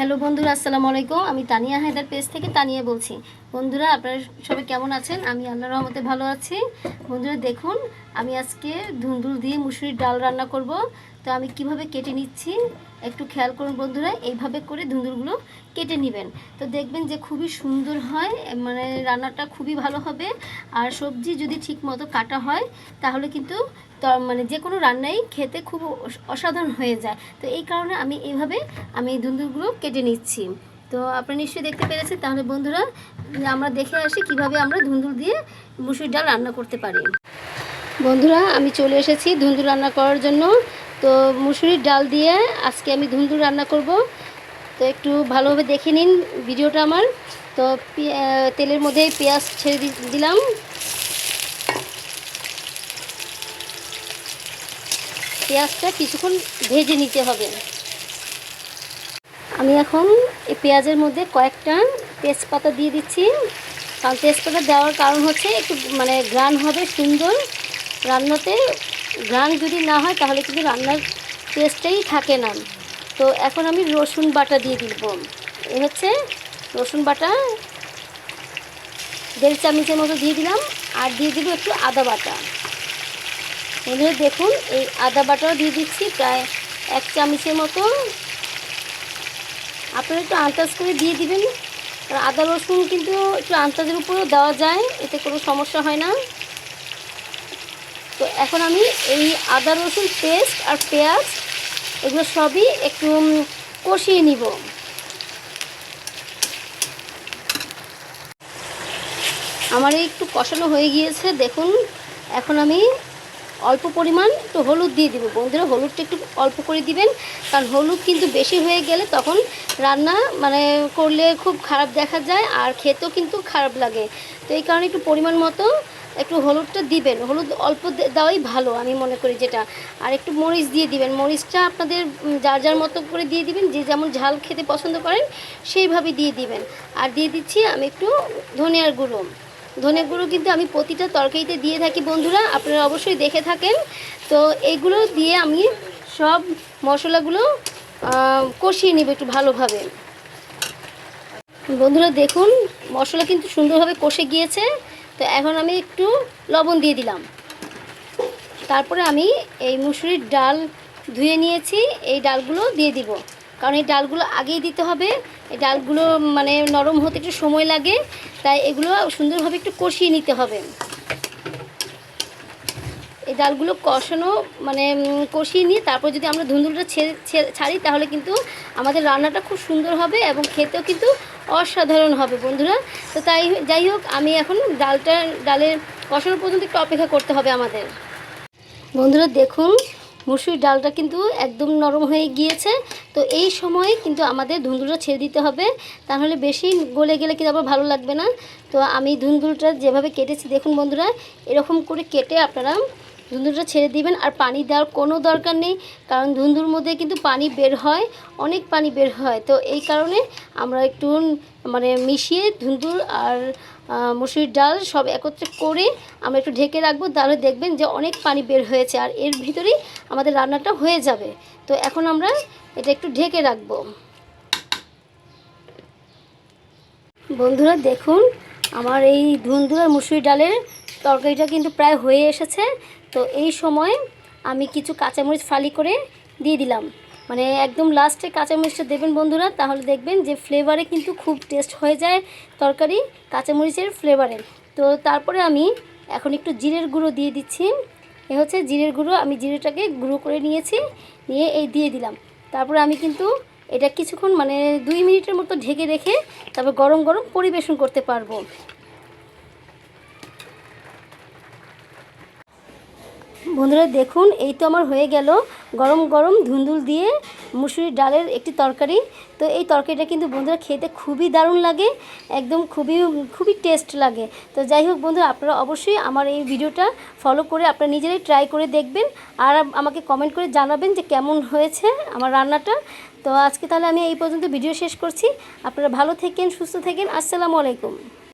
Hello বন্ধুরা আসসালামু আলাইকুম। আমি তানিয়া হায়দার পেজ থেকে তানিয়া বলছি। বন্ধুরা, আপনারা সবাই কেমন আছেন? আমি আল্লাহ রহমতে ভালো আছি। বন্ধুরা, দেখুন, আমি আজকে ধুন্দুল দিয়ে মুসুরির ডাল রান্না করব। তো আমি কীভাবে কেটে নিচ্ছি, একটু খেয়াল করুন বন্ধুরা, এইভাবে করে ধুন্দুলগুলো কেটে নেবেন। তো দেখবেন যে খুবই সুন্দর হয় মানে রান্নাটা খুবই ভালো হবে। আর সবজি যদি ঠিক মতো কাটা হয়, তাহলে কিন্তু মানে যে কোনো রান্নাই খেতে খুব অস- অসাধারণ হয়ে যায়। তো এই কারণে আমি এইভাবে আমি ধুন্দুলগুলো কেটে নিচ্ছি। তো আপনারা নিশ্চয়ই দেখতে পেরেছেন। তাহলে বন্ধুরা, আমরা দেখে আসি কীভাবে আমরা ধুন্দুল দিয়ে মুসুর ডাল রান্না করতে পারি। বন্ধুরা, আমি চলে এসেছি ধুন্দুল রান্না করার জন্য। তো মুসুরির ডাল দিয়ে আজকে আমি ধুন্দুল রান্না করব। তো একটু ভালোভাবে দেখে নিন ভিডিওটা আমার। তো তেলের মধ্যে পেঁয়াজ ছেড়ে দিলাম। পেঁয়াজটা কিছুক্ষণ ভেজে নিতে হবে। আমি এখন এই পেঁয়াজের মধ্যে কয়েকটা তেজপাতা দিয়ে দিচ্ছি। কারণ তেজপাতা দেওয়ার কারণ হচ্ছে একটু মানে গ্রান হবে সুন্দর রান্নাতে। গ্রান যদি না হয় তাহলে কিন্তু রান্নার টেস্টেই থাকে না। তো এখন আমি রসুন বাটা দিয়ে দিব। এ হচ্ছে রসুন বাটা। দেড় চামচের মতো দিয়ে দিলাম। আর দিয়ে দিব একটু আদা বাটা। বন্ধুরা দেখুন এই আদা বাটাও দিয়ে দিচ্ছি। প্রায় এক চামচের মতো। আপনারা একটু আন্দাজ করে দিয়ে দিবেন। আর আদা, রসুন কিন্তু একটু আন্দাজের উপরেও দেওয়া যায়, এতে কোনো সমস্যা হয় না। তো এখন আমি এই আদা, রসুন পেস্ট আর পেঁয়াজ, এগুলো সবই একটু কষিয়ে নিব। আমার একটু কষানো হয়ে গিয়েছে, দেখুন। এখন আমি অল্প পরিমাণ একটু হলুদ দিয়ে দিব। বন্ধুরা, হলুদটা একটু অল্প করে দিবেন, কারণ হলুদ কিন্তু বেশি হয়ে গেলে তখন রান্না মানে করলে খুব খারাপ দেখা যায় আর খেতেও কিন্তু খারাপ লাগে। তো এই কারণে একটু পরিমাণ মতো একটু হলুদটা দিবেন। হলুদ অল্প দেওয়াই ভালো আমি মনে করি যেটা। আর একটু মরিচ দিয়ে দিবেন। মরিচটা আপনাদের যার যার মতো করে দিয়ে দিবেন, যে যেমন ঝাল খেতে পছন্দ করেন, সেইভাবে দিয়ে দিবেন। আর দিয়ে দিচ্ছি আমি একটু ধনিয়ার গুঁড়ো। ধনে গুঁড়ো কিন্তু আমি প্রতিটা তরকারিতে দিয়ে থাকি বন্ধুরা, আপনারা অবশ্যই দেখে থাকেন। তো এইগুলো দিয়ে আমি সব মশলাগুলো কষিয়ে নেব একটু ভালোভাবে। বন্ধুরা দেখুন, মশলা কিন্তু সুন্দরভাবে কষে গিয়েছে। তো এখন আমি একটু লবণ দিয়ে দিলাম। তারপরে আমি এই মুসুরির ডাল ধুয়ে নিয়েছি, এই ডালগুলো দিয়ে দিব। কারণ এই ডালগুলো আগেই দিতে হবে। এই ডালগুলো মানে নরম হতে একটু সময় লাগে, তাই এগুলো সুন্দরভাবে একটু কষিয়ে নিতে হবে। এই ডালগুলো কষানো মানে কষিয়ে নিয়ে তারপর যদি আমরা ধুন্দুলটা ছেড়ে, তাহলে কিন্তু আমাদের রান্নাটা খুব সুন্দর হবে এবং খেতেও কিন্তু অসাধারণ হবে বন্ধুরা। তো তাই যাই হোক, আমি এখন ডালটা, ডালের কষানো পর্যন্ত একটু অপেক্ষা করতে হবে আমাদের। বন্ধুরা দেখুন মুসুরির ডালটা কিন্তু একদম নরম হয়ে গিয়েছে। তো এই সময় কিন্তু আমাদের ধুন্দুলটা ছেড়ে দিতে হবে। তাহলে বেশি গলে গেলে কিন্তু আবার ভালো লাগবে না। তো আমি ধুন্দুলটা যেভাবে কেটেছি, দেখুন বন্ধুরা, এরকম করে কেটে আপনারা ধুন্দুলটা ছেড়ে দিবেন আর পানি দেওয়ার কোনো দরকার নেই, কারণ ধুন্দুর মধ্যে কিন্তু পানি বের হয়, অনেক পানি বের হয়। তো এই কারণে আমরা একটু মানে মিশিয়ে ধুন্দুর আর মুসুরির ডাল সব একত্রে করে আমরা একটু ঢেকে রাখব, তাহলে দেখবেন যে অনেক পানি বের হয়েছে আর এর ভিতরেই আমাদের রান্নাটা হয়ে যাবে। তো এখন আমরা এটা একটু ঢেকে রাখব। বন্ধুরা দেখুন, আমার এই ধুন্দুর আর মুসুরি ডালের তরকারিটা কিন্তু প্রায় হয়ে এসেছে। তো এই সময় আমি কিছু কাঁচামরিচ ফালি করে দিয়ে দিলাম। মানে একদম লাস্টে কাঁচামরিচটা দেবেন বন্ধুরা, তাহলে দেখবেন যে ফ্লেভারে কিন্তু খুব টেস্ট হয়ে যায় তরকারি কাঁচামরিচের ফ্লেভারে তো তারপরে আমি এখন একটু জিরের গুঁড়ো দিয়ে দিচ্ছি। এ হচ্ছে জিরের গুঁড়ো, আমি জিরেটাকে গুঁড়ো করে নিয়েছি, নিয়ে এই দিয়ে দিলাম। তারপরে আমি কিন্তু এটা কিছুক্ষণ মানে দুই মিনিটের মতো ঢেকে রেখে তারপর গরম গরম পরিবেশন করতে পারব। বন্ধুরা দেখুন, এই তো আমার হয়ে গেল। গরম গরম ধুন্দুল দিয়ে মুসুরির ডালের একটি তরকারি। তো এই তরকারিটা কিন্তু বন্ধুরা খেতে খুবই দারুণ লাগে, একদম খুবই খুবই টেস্ট লাগে। তো যাই হোক বন্ধুরা, আপনারা অবশ্যই আমার এই ভিডিওটা ফলো করে আপনারা নিজেরাই ট্রাই করে দেখবেন আর আমাকে কমেন্ট করে জানাবেন যে কেমন হয়েছে আমার রান্নাটা। তো আজকে তাহলে আমি এই পর্যন্ত ভিডিও শেষ করছি। আপনারা ভালো থেকেন, সুস্থ থাকেন। আসসালামু আলাইকুম।